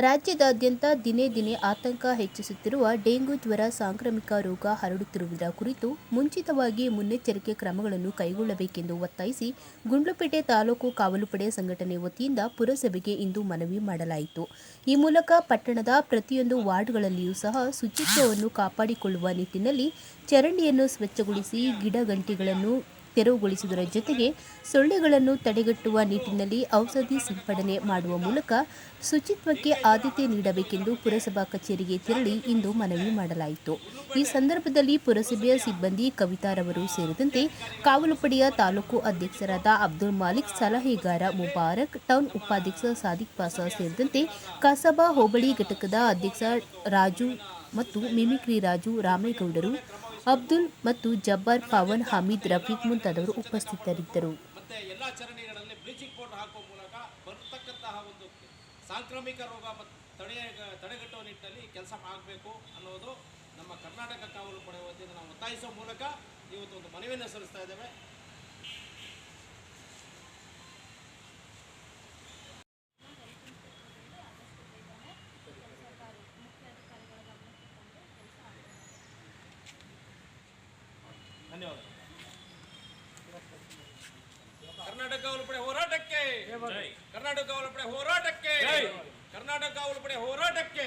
ರಾಜ್ಯದಾದ್ಯಂತ ದಿನೇ ದಿನೇ ಆತಂಕ ಹೆಚ್ಚಿಸುತ್ತಿರುವ ಡೆಂಗು ಜ್ವರ ಸಾಂಕ್ರಾಮಿಕ ರೋಗ ಹರಡುತ್ತಿರುವುದರ ಕುರಿತು ಮುಂಚಿತವಾಗಿ ಮುನ್ನೆಚ್ಚರಿಕೆ ಕ್ರಮಗಳನ್ನು ಕೈಗೊಳ್ಳಬೇಕೆಂದು ಒತ್ತಾಯಿಸಿ ಗುಂಡ್ಲುಪೇಟೆ ತಾಲೂಕು ಕಾವಲುಪಡೆ ಸಂಘಟನೆ ವತಿಯಿಂದ ಪುರಸಭೆಗೆ ಇಂದು ಮನವಿ ಮಾಡಲಾಯಿತು. ಈ ಮೂಲಕ ಪಟ್ಟಣದ ಪ್ರತಿಯೊಂದು ವಾರ್ಡ್ಗಳಲ್ಲಿಯೂ ಸಹ ಶುಚಿತ್ವವನ್ನು ಕಾಪಾಡಿಕೊಳ್ಳುವ ನಿಟ್ಟಿನಲ್ಲಿ ಚರಂಡಿಯನ್ನು ಸ್ವಚ್ಛಗೊಳಿಸಿ ಗಿಡಗಂಟಿಗಳನ್ನು ತೆರವುಗೊಳಿಸುವುದರ ಜೊತೆಗೆ ಸೊಳ್ಳೆಗಳನ್ನು ತಡೆಗಟ್ಟುವ ನಿಟ್ಟಿನಲ್ಲಿ ಔಷಧಿ ಸಿಂಪಡಣೆ ಮಾಡುವ ಮೂಲಕ ಶುಚಿತ್ವಕ್ಕೆ ಆದ್ಯತೆ ನೀಡಬೇಕೆಂದು ಪುರಸಭಾ ಕಚೇರಿಗೆ ತೆರಳಿ ಇಂದು ಮನವಿ ಮಾಡಲಾಯಿತು. ಈ ಸಂದರ್ಭದಲ್ಲಿ ಪುರಸಭೆಯ ಸಿಬ್ಬಂದಿ ಕವಿತಾರವರು ಸೇರಿದಂತೆ ಕಾವಲು ಪಡೆಯ ತಾಲೂಕು ಅಧ್ಯಕ್ಷರಾದ ಅಬ್ದುಲ್ ಮಾಲಿಕ್, ಸಲಹೆಗಾರ ಮುಬಾರಕ್, ಟೌನ್ ಉಪಾಧ್ಯಕ್ಷ ಸಾದಿಕ್ ಪಾಸ ಸೇರಿದಂತೆ ಕಸಬಾ ಹೋಬಳಿ ಘಟಕದ ಅಧ್ಯಕ್ಷ ರಾಜು ಮತ್ತು ಮಿಮಿಕ್ರಿ ರಾಜು ರಾಮೇಗೌಡರು ಅಬ್ದುಲ್ ಮತ್ತು ಜಬ್ಬಾರ್ ಪವನ್ ಹಮೀದ್ ರಫೀಕ್ ಮುಂತಾದವರು ಉಪಸ್ಥಿತರಿದ್ದರು. ಎಲ್ಲ ಚರಣಿಗಳಲ್ಲಿ ಬ್ಲೀಚಿಂಗ್ ಪೌಡರ್ ಹಾಕುವ ಮೂಲಕ ಬರ್ತಕ್ಕಂತಹ ಒಂದು ಸಾಂಕ್ರಾಮಿಕ ರೋಗ ತಡೆ, ತಡೆಗಟ್ಟುವ ನಿಟ್ಟಿನಲ್ಲಿ ಕೆಲಸ ಆಗಬೇಕು ಅನ್ನೋದು ನಮ್ಮ ಕರ್ನಾಟಕ ಕಾವಲು ಪಡೆ ನಾವು ಒತ್ತಾಯಿಸುವ ಮೂಲಕ ಇವತ್ತು ಒಂದು ಮನವಿಯನ್ನು ಸಲ್ಲಿಸ್ತಾ ಇದ್ದೇವೆ. ಧನ್ಯವಾದ. ಕರ್ನಾಟಕ ಕಾವಲು ಪಡೆ ಹೋರಾಟಕ್ಕೆ ಕರ್ನಾಟಕ ಕಾವಲು ಪಡೆ ಹೋರಾಟಕ್ಕೆ ಕರ್ನಾಟಕ ಕಾವಲು ಪಡೆ ಹೋರಾಟಕ್ಕೆ